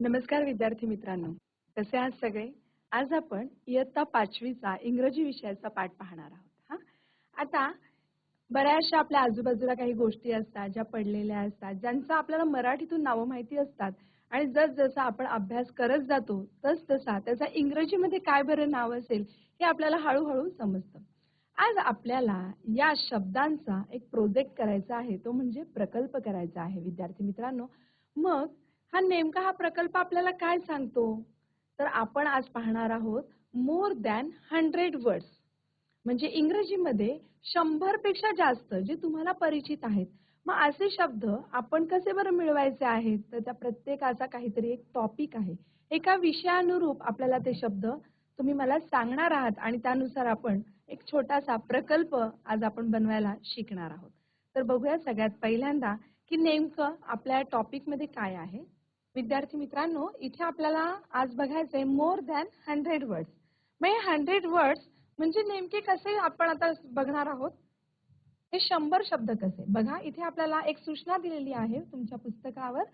नमस्कार विद्यार्थी मित्रांनो. कसे आहात सगळे? आज आपण इयत्ता पाचवीचा इंग्रजी विषयाचा पाठ पाहणार आहोत हा? आता बऱ्याचशा आपल्या आजूबाजूला काही गोष्टी असतात ज्या पडलेल्या असतात ज्यांचं आपल्याला मराठीतून नावं माहिती असतात आणि जस जसा आपण अभ्यास करत जातो तस तसा त्याचा इंग्रजीमध्ये काय बरं नाव असेल हे आपल्याला हळूहळू समजतं. आज आपल्याला या शब्दांचा एक प्रोजेक्ट करायचा आहे तो म्हणजे प्रकल्प करायचा आहे विद्यार्थी मित्रांनो. मग हा नेमका हा प्रकल्प आपल्याला काय सांगतो? तर आपण आज पाहणार आहोत मोर दॅन हंड्रेड वर्ड्स म्हणजे इंग्रजीमध्ये शंभरपेक्षा जास्त जे तुम्हाला परिचित आहेत. मग असे शब्द आपण कसे बरं मिळवायचे आहेत? तर त्या प्रत्येकाचा काहीतरी एक टॉपिक आहे. एका विषयानुरूप आपल्याला ते शब्द तुम्ही मला सांगणार आहात आणि त्यानुसार आपण एक छोटासा प्रकल्प आज आपण बनवायला शिकणार आहोत. तर बघूया सगळ्यात पहिल्यांदा की नेमकं आपल्या टॉपिकमध्ये काय आहे? विद्यार्थी मित्रांनो इथे आपल्याला आज बघायचंय मोर दॅन हंड्रेड वर्ड्स म्हणजे हंड्रेड वर्ड्स म्हणजे नेमके कसे आपण आता बघणार आहोत? हे शंभर शब्द कसे? बघा इथे आपल्याला एक सूचना दिलेली आहे तुमच्या पुस्तकावर.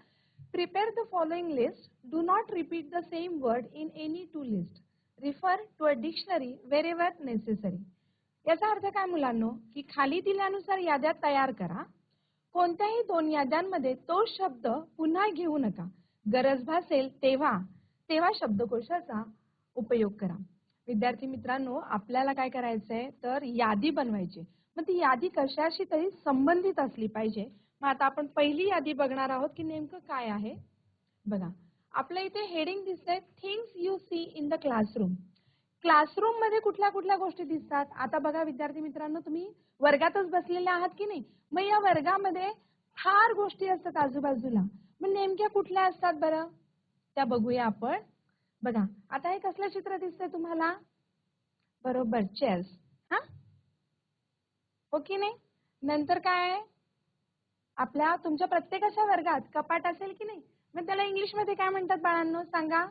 Prepare the following list do not repeat the same word in any two list refer to a dictionary wherever necessary याचा अर्थ काय मुलांनो? की खाली दिल्यानुसार याद्या तयार करा. कोणत्याही दोन याद्यांमध्ये तो शब्द पुन्हा घेऊ नका. गरज भासेल तेव्हा तेव्हा शब्दकोशाचा उपयोग करा. विद्यार्थी मित्रांनो आपल्याला काय करायचंय? तर यादी बनवायची. मग ती यादी कशाशी तरी संबंधित असली पाहिजे. मग आता आपण पहिली यादी बघणार आहोत की नेमकं काय आहे? बघा आपल्या इथे हेडिंग दिसतंय things you see in the classroom क्लासरूममध्ये कुठल्या कुठल्या गोष्टी दिसतात? आता बघा विद्यार्थी मित्रांनो तुम्ही वर्गातच बसलेले आहात की नाही? मग या वर्गामध्ये फार गोष्टी असतात आजूबाजूला. मग नेमक्या कुठल्या असतात बरं? त्या बघूया आपण. बघा आता हे कसलं चित्र दिसतंय तुम्हाला? बरोबर चेस. हा? ओके हो की नाही? नंतर काय? आपल्या तुमच्या प्रत्येकाच्या वर्गात कपाट असेल की नाही? मग त्याला इंग्लिशमध्ये काय म्हणतात बाळांनो सांगा?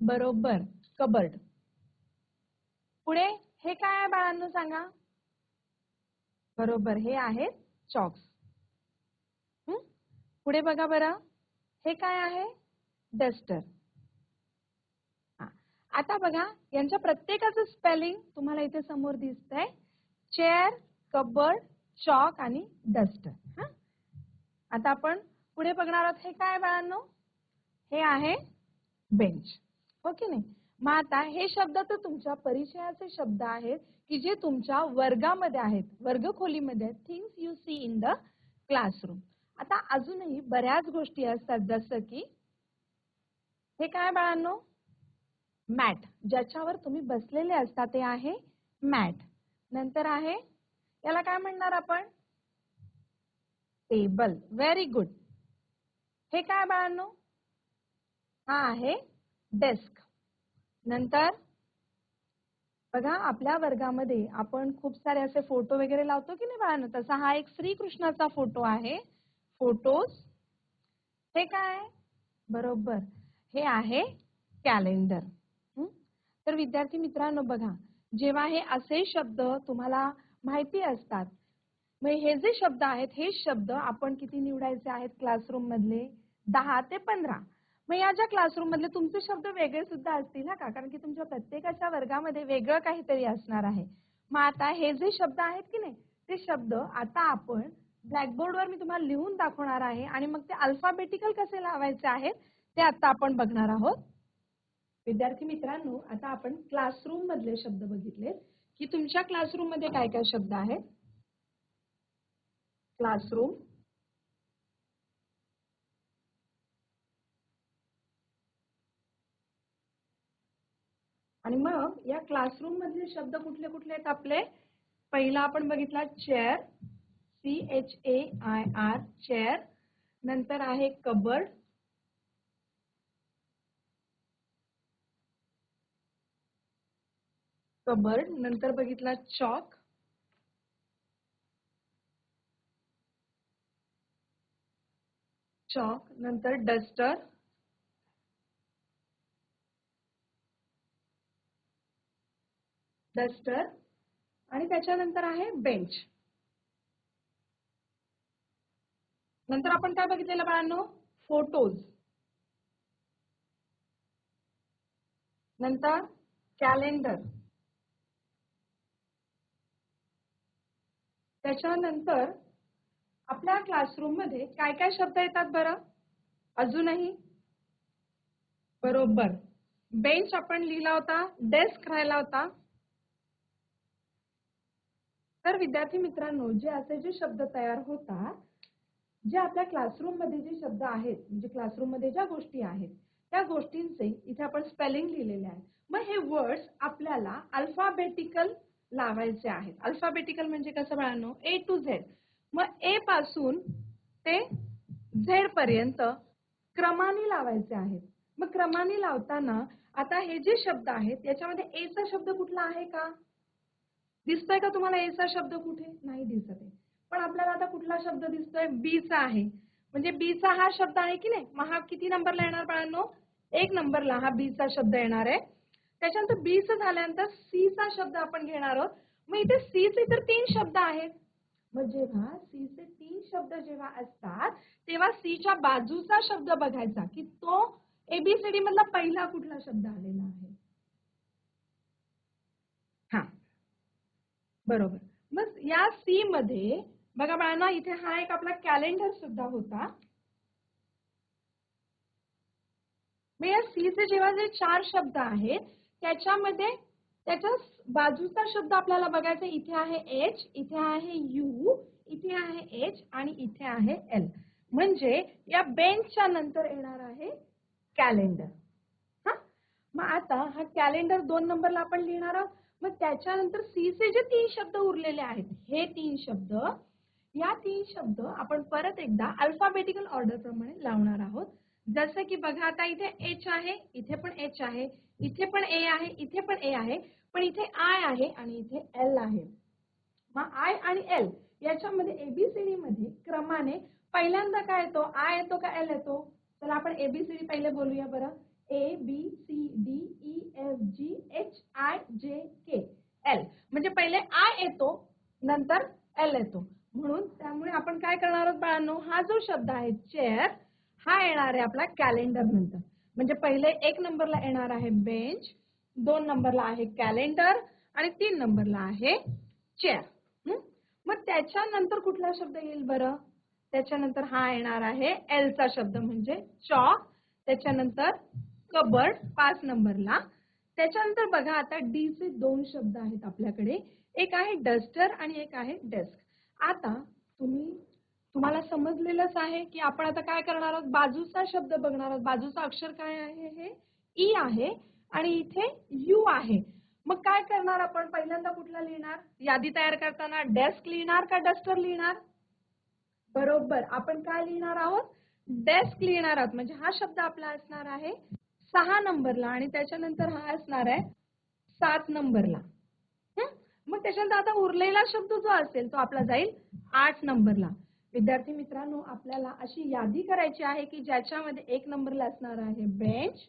बरोबर कबर्ड. पुढे हे काय आहे बाळांनो सांगा? बरोबर हे आहेत चॉक्स. पुढे बघा बरं. हे काय आहे? डस्टर. आता बघा यांच्या प्रत्येकाचं स्पेलिंग तुम्हाला इथे समोर दिसतंय. चेअर कबर्ड चॉक आणि डस्टर. हा. आता आपण पुढे बघणार आहोत हे काय बाळांनो? हे आहे बेंच. हो की नाही? मग आता हे शब्द तर तुमच्या परिचयाचे शब्द आहेत की जे तुमच्या वर्गामध्ये आहेत वर्गखोलीमध्ये things you see in the classroom आता अजूनही बऱ्याच गोष्टी असतात जसं की हे काय बाळांनो? मॅट. ज्याच्यावर तुम्ही बसलेले असता ते आहे मॅट. नंतर आहे याला काय म्हणणार आपण? टेबल. Very good. हे काय बाळांनो? हा आहे डेस्क. नंतर बघा आपल्या वर्गामध्ये आपण खूप सारे असे फोटो वगैरे लावतो की नाही बाळांनो? तसा हा एक श्रीकृष्णाचा फोटो आहे. फोटोज. हे काय? बरोबर. हे आहे कॅलेंडर. तर विद्यार्थी मित्रांनो बघा जेव्हा हे असे शब्द तुम्हाला माहिती असतात मग हे जे शब्द आहेत हे शब्द आपण किती निवडायचे आहेत क्लासरूम मधले? दहा ते पंधरा. मग या ज्या क्लासरूम मधले तुमचे शब्द वेगळे सुद्धा असतील ना का? कारण की तुमच्या प्रत्येकाच्या वर्गामध्ये वेगळं काहीतरी असणार आहे. मग आता हे जे शब्द आहेत की नाही ते शब्द आता आपण ब्लॅकबोर्डवर मी तुम्हाला लिहून दाखवणार आहे आणि मग ते अल्फाबेटिकल कसे लावायचे आहेत ते आता आपण बघणार आहोत. विद्यार्थी मित्रांनो आता आपण क्लासरूम मधले शब्द बघितले की तुमच्या क्लासरूममध्ये काय काय शब्द आहेत? क्लासरूम आणि मग या क्लासरूम मधले शब्द कुठले कुठले आहेत आपले? पहिला आपण बघितला chair C H A I R chair नंतर आहे कबर्ड कबर्ड नंतर बघितला चॉक चॉक नंतर डस्टर डस्टर आणि त्याच्यानंतर आहे बेंच नंतर आपण काय बघितलेलं बाळांनो? फोटोज नंतर कॅलेंडर त्याच्यानंतर आपल्या क्लासरूममध्ये काय काय शब्द येतात बरं? अजूनही? बरोबर. बेंच आपण लिहिला होता डेस्क राहिला होता. तर विद्यार्थी मित्रांनो जे असे जे शब्द तयार होतात जे आपल्या क्लासरूममध्ये जे शब्द आहेत म्हणजे क्लासरूममध्ये ज्या गोष्टी आहेत त्या गोष्टींचे इथे आपण स्पेलिंग लिहिलेले आहे मग हे वर्ड्स आपल्याला अल्फाबेटिकल लावायचे आहेत. अल्फाबेटिकल म्हणजे कसं बाळांनो? ए टू झेड मग ए पासून ते झेड पर्यंत क्रमाने लावायचे आहेत. मग क्रमाने लावताना आता हे जे शब्द आहेत याच्यामध्ये ए चा शब्द कुठला आहे का? दिसतोय का तुम्हाला ए चा शब्द कुठे? नाही दिसत आहे. पण आपल्याला आता कुठला शब्द दिसतोय? बी चा आहे. म्हणजे बी चा हा शब्द आहे की नाही? मग हा किती नंबरला येणार बाळांनो? एक नंबरला हा बी चा शब्द येणार आहे. त्याच्यानंतर बी झाल्यानंतर सी चा शब्द आपण घेणार आहोत. मग इथे सी चे तर तीन शब्द आहेत. मग जेव्हा सी चे तीन शब्द जेव्हा असतात तेव्हा सी च्या बाजूचा शब्द बघायचा की तो एबीसीडी मधला पहिला कुठला शब्द आलेला आहे? हा. बरोबर. मग या सी मध्ये बघा बाळांना इथे हा एक आपला कॅलेंडर सुद्धा होता. मग या सी चे जेव्हा जे चार शब्द आहेत त्याच्यामध्ये त्याच्या बाजूचा शब्द आपल्याला बघायचा इथे आहे एच इथे आहे यू इथे आहे एच आणि इथे आहे एल म्हणजे या बेंचच्या नंतर येणार आहे कॅलेंडर हा? मग आता हा कॅलेंडर दोन नंबरला आपण लिहिणार आहोत. मग त्याच्यानंतर सी चे जे तीन शब्द उरलेले आहेत हे तीन शब्द या तीन शब्द आपण परत एकदा अल्फाबेटिकल ऑर्डर प्रमाणे लावणार आहोत. जसं की बघा आता इथे एच आहे इथे पण एच आहे इथे पण ए आहे इथे पण ए आहे पण इथे आय आहे आणि इथे एल आहे. मग आय आणि एल याच्यामध्ये एबीसीडी मध्ये क्रमाने पहिल्यांदा काय येतो? आय येतो का एल येतो? चला आपण एबीसीडी पहिले बोलूया बरं. A B C D E F G H I J K L म्हणजे पहिले आय येतो नंतर एल येतो. म्हणून त्यामुळे आपण काय करणार आहोत बाळांनो? हा जो शब्द आहे चेअर हा येणार आहे आपला कॅलेंडर नंतर. म्हणजे पहिले एक नंबरला येणार आहे बेंच दोन नंबरला आहे कॅलेंडर आणि तीन नंबरला आहे चेअर मग त्याच्यानंतर कुठला शब्द येईल बरं? त्याच्यानंतर हा येणार आहे एल चा शब्द म्हणजे चॉक त्याच्यानंतर कबर्ड पाच नंबरला. त्याच्यानंतर बघा आता डीचे दोन शब्द आहेत आपल्याकडे. एक आहे डस्टर आणि एक आहे डेस्क आता तुम्ही तुम्हाला समजलेलंच आहे की आपण आता काय करणार आहोत? बाजूचा शब्द बघणार आहोत. बाजूचा अक्षर काय आहे हे? ई आहे आणि इथे यू आहे. मग काय करणार आपण? पहिल्यांदा कुठला लिहिणार? यादी तयार करताना डेस्क लिहिणार का डस्टर लिहिणार? बरोबर. आपण काय लिहिणार आहोत? डेस्क लिहिणार आहोत. म्हणजे हा शब्द आपला असणार आहे सहा नंबरला आणि त्याच्यानंतर हा असणार आहे सात नंबरला. मग त्याच्यानंतर आता उरलेला शब्द जो असेल तो आपला जाईल आठ नंबरला. विद्यार्थी मित्रांनो आपल्याला अशी यादी करायची आहे की ज्याच्यामध्ये एक नंबरला असणार आहे बेंच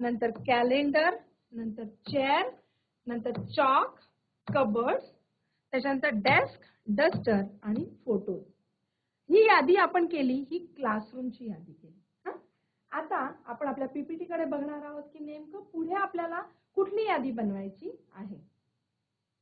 नंतर कॅलेंडर नंतर चेअर नंतर चॉक कबर्ड त्याच्यानंतर डेस्क डस्टर आणि फोटो. ही यादी आपण केली ही क्लासरूमची यादी केली. हा? आता आपण आपल्या पीपीटी कडे बघणार आहोत की नेमकं पुढे आपल्याला कुठली यादी बनवायची आहे?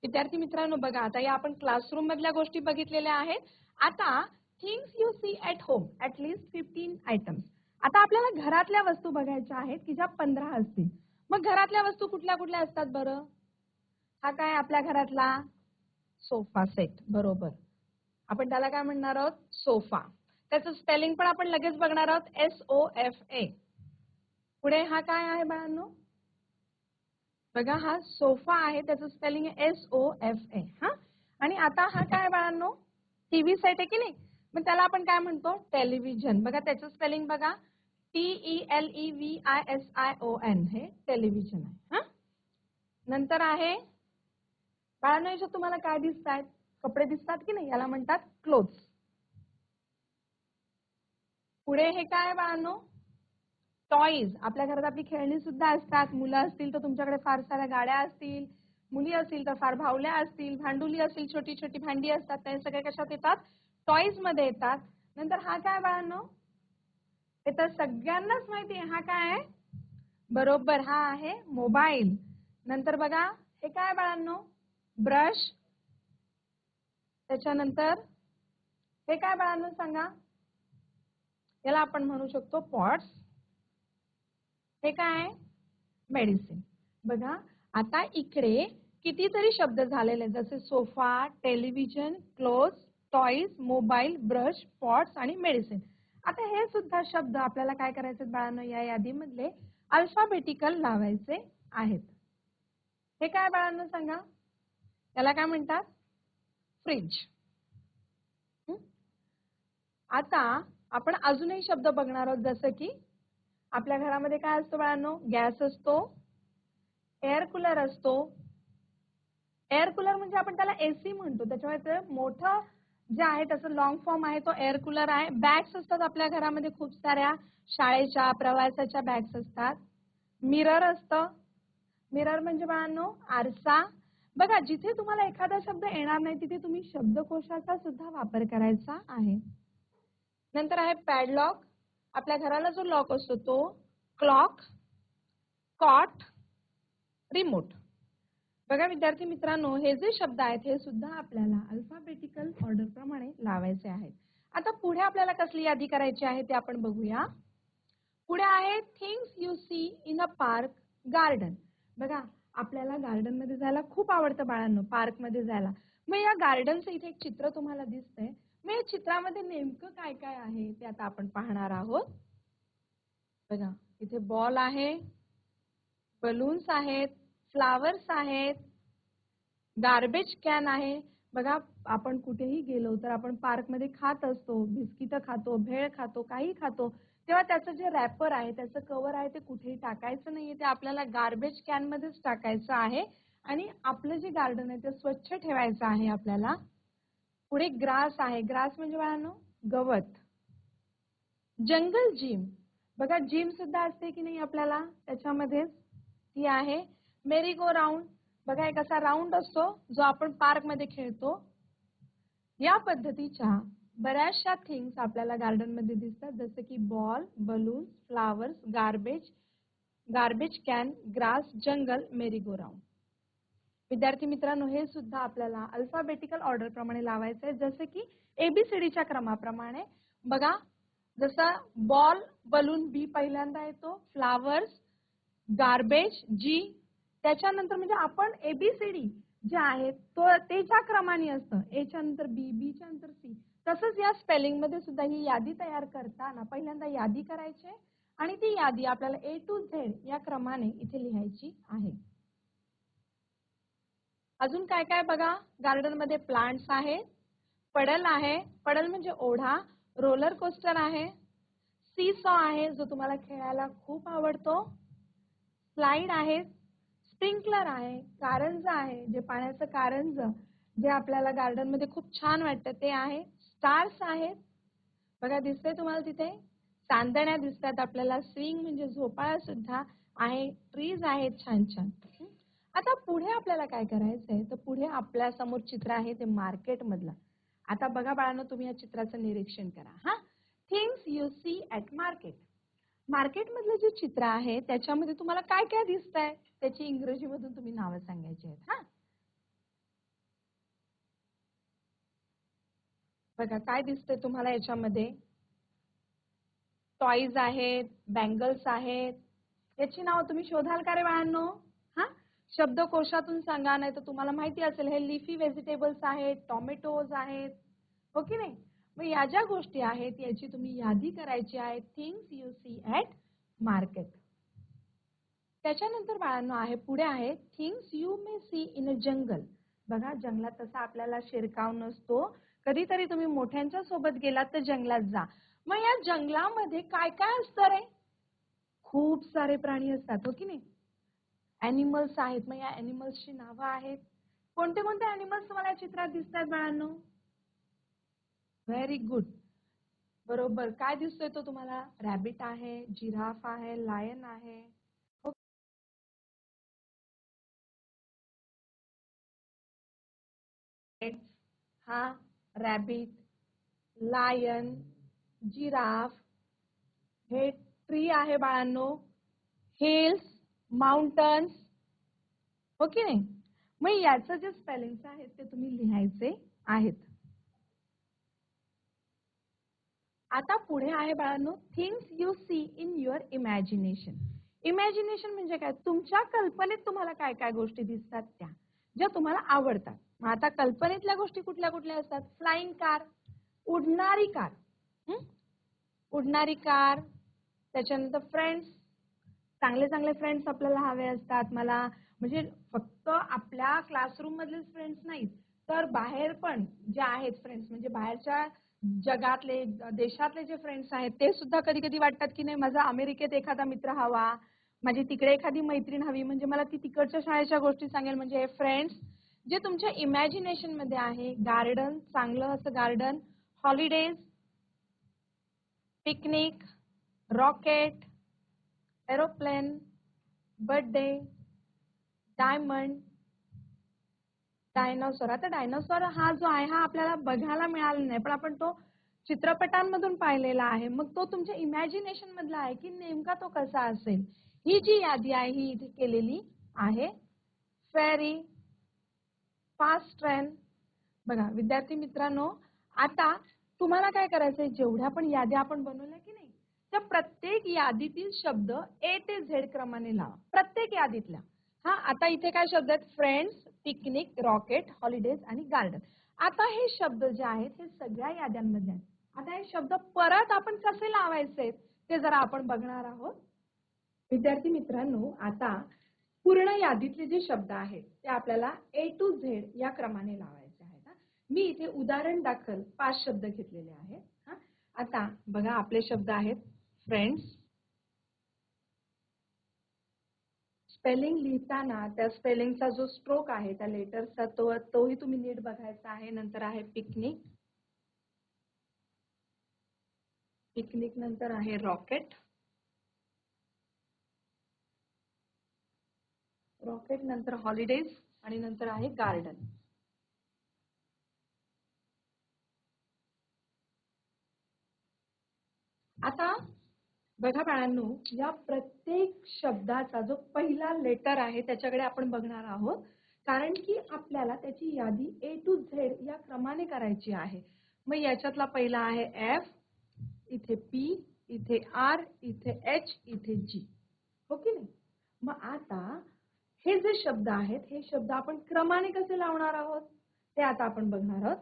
विद्यार्थी मित्रांनो बघा आता या आपण क्लासरूम मधल्या गोष्टी बघितलेल्या आहेत. आता things you see at home at least fifteen items आता आपल्याला घरातल्या वस्तू बघायच्या आहेत की ज्या पंधरा असतील. मग घरातल्या वस्तू कुठल्या कुठल्या असतात बरं? हा काय आपल्या घरातला? सोफा सेट बरोबर. आपण त्याला काय म्हणणार आहोत? सोफा. त्याचं स्पेलिंग पण आपण लगेच बघणार आहोत एस ओ एफ ए पुढे हा काय आहे बाळांनो? बघा हा सोफा आहे त्याचं स्पेलिंग आहे एस ओ एफ ए हा? आणि आता हा काय बाळांनो? टीव्ही सेट आहे की नाही? मग त्याला आपण काय म्हणतो? टेलिव्हिजन बघा त्याचं स्पेलिंग बघा. T E L E V I S I O N हे टेलिव्हिजन आहे. हा? नंतर आहे. बाळांनो याच्यात तुम्हाला काय दिसत आहेत कपडे दिसतात की नाही? याला म्हणतात क्लोथ्स पुढे हे काय बाळांनो? टॉईज आपल्या घरात आपली खेळणी सुद्धा असतात. मुलं असतील तर तुमच्याकडे फार साऱ्या गाड्या असतील. मुली असतील तर फार भावल्या असतील. भांडुली असतील छोटी छोटी भांडी असतात. त्या सगळे कशात येतात? टॉईजमध्ये येतात. नंतर हा काय बाळांनो? हे तर सगळ्यांनाच माहिती आहे. हा काय आहे? बरोबर हा आहे मोबाईल नंतर बघा हे काय बाळांनो? ब्रश त्याच्यानंतर हे काय बाळांनो सांगा? याला आपण म्हणू शकतो पॉट्स हे काय? मेडिसिन. बघा आता इकडे कितीतरी शब्द झालेले आहेत, जसे sofa television clothes toys mobile brush pots आणि मेडिसिन. आता हे सुद्धा शब्द आपल्याला काय करायचे आहेत बाळांनो? या यादीमधले अल्फाबेटिकल लावायचे आहेत. हे काय बाळांनो सांगा? त्याला काय म्हणतात? फ्रिज. आता आपण अजूनही शब्द बघणार आहोत जसं की आपल्या घरामध्ये काय असतो बाळांनो? गॅस असतो एअर कूलर असतो. एअर कूलर म्हणजे आपण त्याला एसी म्हणतो. त्याच्यामुळे मोठं जे आहे त्याचं लॉंग फॉर्म आहे तो एअर कूलर आहे. बॅग्स असतात आपल्या घरामध्ये खूप साऱ्या. शाळेच्या प्रवासाच्या बॅग्स असतात. मिरर असतं. मिरर म्हणजे बाळांनो आरसा. बघा जिथे तुम्हाला एखादा शब्द येणार नाही तिथे तुम्ही शब्दकोशाचा सुद्धा वापर करायचा आहे. नंतर आहे पॅडलॉक आपल्या घराला जो लॉक असतो तो क्लॉक कॉट रिमोट बघा विद्यार्थी मित्रांनो हे जे शब्द आहेत हे सुद्धा आपल्याला अल्फाबेटिकल ऑर्डर प्रमाणे लावायचे आहेत. आता पुढे आपल्याला कसली यादी करायची आहे ते आपण बघूया. पुढे आहे things you see in a park garden बघा आपल्याला गार्डनमध्ये जायला खूप आवडतं बाळांनो पार्कमध्ये जायला. मग या गार्डनचं इथे एक चित्र तुम्हाला दिसतंय. मग या चित्रामध्ये नेमकं काय काय आहे ते आता आपण पाहणार आहोत. बघा इथे बॉल आहे बलून्स आहेत फ्लावर्स आहेत गार्बेज कॅन आहे. बघा आपण कुठेही गेलो तर आपण पार्कमध्ये खात असतो बिस्किटं खातो भेळ खातो काही खातो. तेव्हा त्याचं जे रॅपर आहे त्याचं कव्हर आहे ते कुठेही टाकायचं नाहीये. ते आपल्याला गार्बेज कॅन मध्येच टाकायचं आहे. आणि आपलं जे गार्डन आहे ते स्वच्छ ठेवायचं आहे आपल्याला. पुढे ग्रास आहे. ग्रास म्हणजे बाळांनो गवत. जंगल जिम. बघा जिम सुद्धा असते की नाही आपल्याला? त्याच्यामध्येच ती आहे. मेरी गो राऊंड बघा एक असा राऊंड असतो जो आपण पार्कमध्ये खेळतो. या पद्धतीच्या बऱ्याचशा थिंग्स आपल्याला गार्डनमध्ये दिसतात. जसं की ball balloon flowers garbage garbage can grass jungle merry go round विद्यार्थी मित्रांनो हे सुद्धा आपल्याला अल्फाबेटिकल ऑर्डर प्रमाणे लावायचं आहे. जसे की एबीसीडीच्या क्रमाप्रमाणे. बघा जसा बॉल बलून बी पहिल्यांदा येतो. फ्लावर्स गार्बेज जी त्याच्यानंतर म्हणजे आपण एबीसीडी जे आहे तो ते ज्या क्रमाने असतं एच्या नंतर बी बी च्या नंतर सी तसंच या स्पेलिंगमध्ये सुद्धा ही यादी तयार करताना पहिल्यांदा यादी करायची आणि ती यादी आपल्याला ए टू झेड या क्रमाने इथे लिहायची आहे. अजून काय काय बघा? गार्डनमध्ये प्लांट्स आहेत. पडल आहे. पडल म्हणजे ओढा. रोलर कोस्टर आहे. सी सॉ आहे जो तुम्हाला खेळायला खूप आवडतो. स्लाइड आहे. स्प्रिंकलर आहे. कारंज आहे. जे पाण्याचं कारंज जे आपल्याला गार्डनमध्ये खूप छान वाटतं ते आहे. स्टार्स आहेत. बघा दिसतंय तुम्हाला तिथे? चांदण्या दिसतात आपल्याला. स्विंग म्हणजे झोपाळा सुद्धा आहे. ट्रीज आहेत छान छान आता पुढे आपल्याला काय करायचंय? तर पुढे आपल्यासमोर चित्र आहे ते मार्केट मधलं आता बघा बाळांनो तुम्ही या चित्राचं निरीक्षण करा हा? Things you see at market market मधलं जे चित्र आहे त्याच्यामध्ये तुम्हाला काय काय दिसत आहे त्याची इंग्रजी मधून तुम्ही नावं सांगायची आहेत हा? बघा काय दिसतंय तुम्हाला याच्यामध्ये? टॉईज आहेत बँगल्स आहेत. याची नावं तुम्ही शोधाल का रे बाळांनो? शब्दकोशातून सांगा नाही तर तुम्हाला माहिती असेल हे लिफी व्हेजिटेबल्स आहेत टॉमॅटोज आहेत हो की नाही? मग या ज्या गोष्टी आहेत याची तुम्ही यादी करायची आहे things you see at market त्याच्यानंतर बाळांनो आहे पुढे आहे things you may see in a jungle बघा जंगलात तसा आपल्याला शिरकाव नसतो. कधीतरी तुम्ही मोठ्यांच्या सोबत गेलात तर जंगलात जा. मग या जंगलामध्ये काय काय असतं रे? खूप सारे प्राणी असतात हो की नाही? ॲनिमल्स आहेत. मग या ॲनिमल्सची नावं आहेत. कोणते कोणते ॲनिमल्स तुम्हाला या चित्रात दिसतात बाळांनो? व्हेरी गुड बरोबर. काय दिसतोय तो तुम्हाला? रॅबिट आहे जिराफ आहे लायन आहे. हा रॅबिट लायन जिराफ हे ट्री आहे बाळांनो. हेल्स माउंटन्स हो की नाही? मग याचं जे स्पेलिंग्स आहेत ते तुम्ही लिहायचे आहेत. आता पुढे आहे बाळांनो things you see in your imagination imagination म्हणजे काय? तुमच्या कल्पनेत तुम्हाला काय काय गोष्टी दिसतात त्या ज्या तुम्हाला आवडतात. मग आता कल्पनेतल्या गोष्टी कुठल्या कुठल्या असतात? फ्लाइंग कार उडणारी कार उडणारी कार त्याच्यानंतर फ्रेंड्स चांगले चांगले फ्रेंड्स आपल्याला हवे असतात. मला म्हणजे फक्त आपल्या क्लासरूम मधलेच फ्रेंड्स नाहीत तर बाहेर पण जे आहेत फ्रेंड्स म्हणजे बाहेरच्या जगातले देशातले जे फ्रेंड्स आहेत ते सुद्धा कधी कधी वाटतात की नाही माझा अमेरिकेत एखादा मित्र हवा माझी तिकडे एखादी मैत्रीण हवी म्हणजे मला ती तिकडच्या शाळेच्या गोष्टी सांगेल. म्हणजे हे फ्रेंड्स जे तुमच्या इमॅजिनेशनमध्ये आहे गार्डन चांगलं असं garden holidays picnic rocket aeroplane birthday diamond dinosaur. आता डायनोसॉर हा जो आहे हा आपल्याला बघायला मिळाला नाही पण आपण तो चित्रपटांमधून पाहिलेला आहे. मग तो तुमच्या इमॅजिनेशन मधला आहे की नेमका तो कसा असेल? ही जी यादी आहे ही इथे केलेली आहे. फेरी फास्ट ट्रेन बघा विद्यार्थी मित्रांनो आता तुम्हाला काय करायचंय? जेवढ्या पण याद्या आपण बनवल्या की नाही त्या प्रत्येक यादीतील शब्द ए ते झेड क्रमाने लावा. प्रत्येक यादीतला. हा आता इथे काय शब्द आहेत? फ्रेंड्स पिकनिक रॉकेट हॉलिडेज आणि गार्डन आता हे शब्द जे आहेत हे सगळ्या याद्यांमध्ये आहेत. आता हे शब्द परत आपण कसे लावायचे? ते जरा आपण बघणार आहोत. विद्यार्थी मित्रांनो आता पूर्ण यादीतले जे शब्द आहेत ते आपल्याला ए टू झेड या क्रमाने लावायचे आहेत मी इथे उदाहरण दाखल पाच शब्द घेतलेले आहेत हा. आता बघा आपले शब्द आहेत. फ्रेंड्स स्पेलिंग लिहिताना त्या स्पेलिंगचा जो स्ट्रोक आहे त्या लेटरचा तो तोही तुम्ही नीट बघायचा आहे. नंतर आहे पिकनिक पिकनिक नंतर आहे रॉकेट रॉकेट नंतर हॉलिडेज आणि नंतर आहे गार्डन आता बघा बाळांनो या प्रत्येक शब्दाचा जो पहिला लेटर आहे त्याच्याकडे आपण बघणार आहोत. कारण की आपल्याला त्याची यादी ए टू झेड या क्रमाने करायची आहे. मग याच्यातला पहिला आहे एफ इथे पी इथे आर इथे एच इथे जी हो की नाही? मग आता हे जे शब्द आहेत हे शब्द आपण क्रमाने कसे लावणार आहोत? ते आता आपण बघणार आहोत.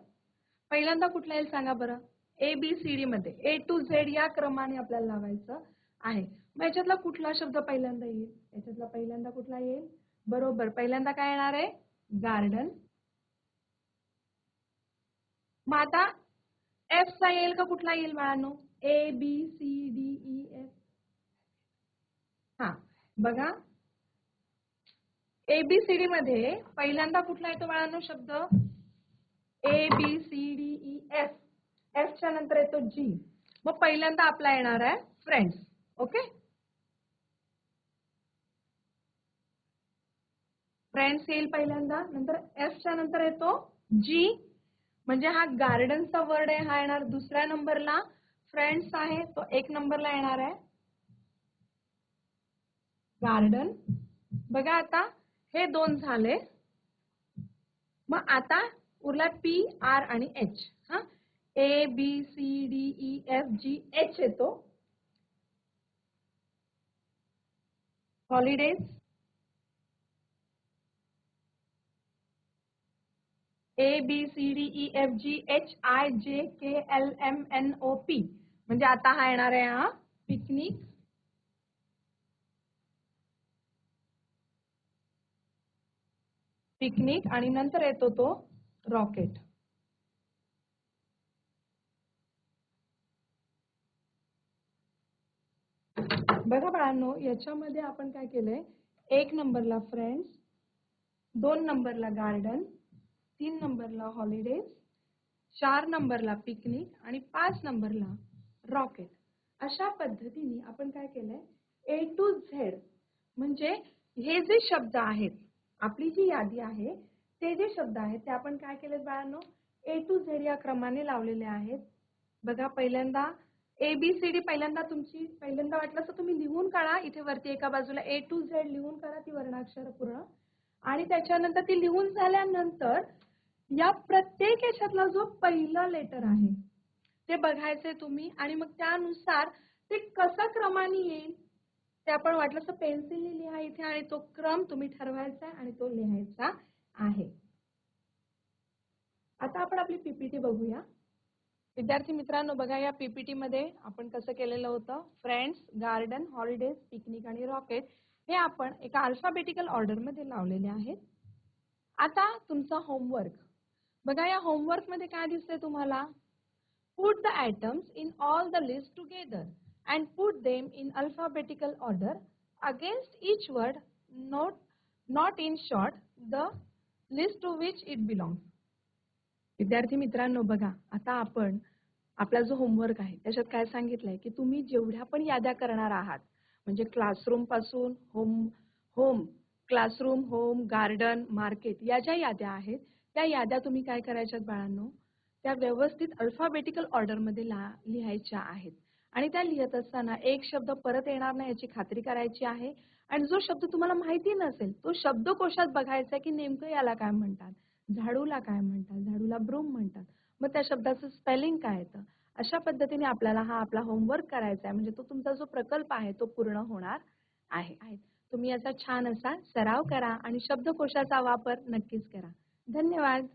पहिल्यांदा कुठला येईल सांगा बरं? ए बी सी डी मध्ये. ए टू झेड या क्रमाने आपल्याला लावायचं आहे. मग याच्यातला कुठला शब्द पहिल्यांदा येईल? याच्यातला पहिल्यांदा कुठला येईल? बरोबर. पहिल्यांदा काय येणार आहे? गार्डन मग आता एफ चा येईल का कुठला येईल बाळांनो? A B C D E F हा. बघा. एबीसीडी मध्ये पहिल्यांदा कुठला येतो बाळांनो शब्द? A B C D E F च्या नंतर येतो जी मग पहिल्यांदा आपला येणार आहे फ्रेंड्स ओके फ्रेंड्स येईल पहिल्यांदा नंतर एफ च्या नंतर येतो जी म्हणजे हा गार्डनचा वर्ड आहे हा येणार दुसऱ्या नंबरला फ्रेंड्स आहे तो एक नंबरला येणार आहे. गार्डन बघा आता हे दोन झाले. मग आता उरला पी आर आणि एच हा? A B C D E F G H येतो. Holidays A B C D E F G H I J K L M N O P आता हा येणार पिकनिक पिकनिक आणि नंतर येतो तो रॉकेट बघा बाळांनो याच्यामध्ये आपण काय केलंय? एक नंबरला फ्रेंड्स दोन नंबरला गार्डन तीन नंबरला हॉलिडेज चार नंबरला पिकनिक आणि पाच नंबरला रॉकेट अशा पद्धतीने आपण काय केलंय? ए टू झेड म्हणजे हे जे शब्द आहेत आपली जी यादी आहे ते जे शब्द आहेत ते आपण काय केलेत बाळांनो? ए टू झेड या क्रमाने लावलेले आहेत. बघा पहिल्यांदा ए बी सी डी पहिल्यांदा तुमची पहिल्यांदा वाटलं असं तुम्ही लिहून काढा. इथे वरती एका बाजूला ए टू झेड लिहून काढा ती वर्णाक्षर पूर्ण. आणि त्याच्यानंतर ती लिहून झाल्यानंतर या प्रत्येक याच्यातला जो पहिला लेटर आहे ते बघायचे तुम्ही. आणि मग त्यानुसार ते कसा क्रमाने येईल ते आपण वाटलं तर पेन्सिलने लिहा इथे. आणि तो क्रम तुम्ही ठरवायचा आहे आणि तो लिहायचा आहे. आता आपण आपली पीपीटी बघूया. विद्यार्थी मित्रांनो बघा या पीपीटी मध्ये आपण कसं केलेलं होतं? फ्रेंड्स गार्डन हॉलिडेज पिकनिक आणि रॉकेट हे आपण एका अल्फाबेटिकल ऑर्डरमध्ये लावलेले आहेत. आता तुमचा होमवर्क बघा या होमवर्कमध्ये काय दिसतंय तुम्हाला? Put the items in all the list together and put them in alphabetical order against each word note not in short the list to which it belongs विद्यार्थी मित्रांनो बघा आता आपण आपला जो होमवर्क आहे त्याच्यात काय सांगितलंय की तुम्ही जेवढ्या पण याद्या करणार आहात म्हणजे क्लासरूमपासून home home classroom home garden market या ज्या याद्या आहेत त्या याद्या तुम्ही काय करायच्यात बाळांनो? त्या व्यवस्थित अल्फाबेटिकल ऑर्डरमध्ये ला लिहायच्या आहेत. आणि त्या लिहित असताना एक शब्द परत येणार नाही याची खात्री करायची आहे. आणि जो शब्द तुम्हाला माहिती नसेल तो शब्दकोशात बघायचा की नेमकं याला काय म्हणतात. झाडूला काय म्हणतात? झाडूला ब्रूम म्हणतात. मग त्या शब्दाचं स्पेलिंग काय येतं? अशा पद्धतीने आपल्याला हा आपला होमवर्क करायचा आहे. म्हणजे तो तुमचा जो प्रकल्प आहे तो पूर्ण होणार आहे. तुम्ही याचा छान असा सराव करा आणि शब्दकोशाचा वापर नक्कीच करा. धन्यवाद.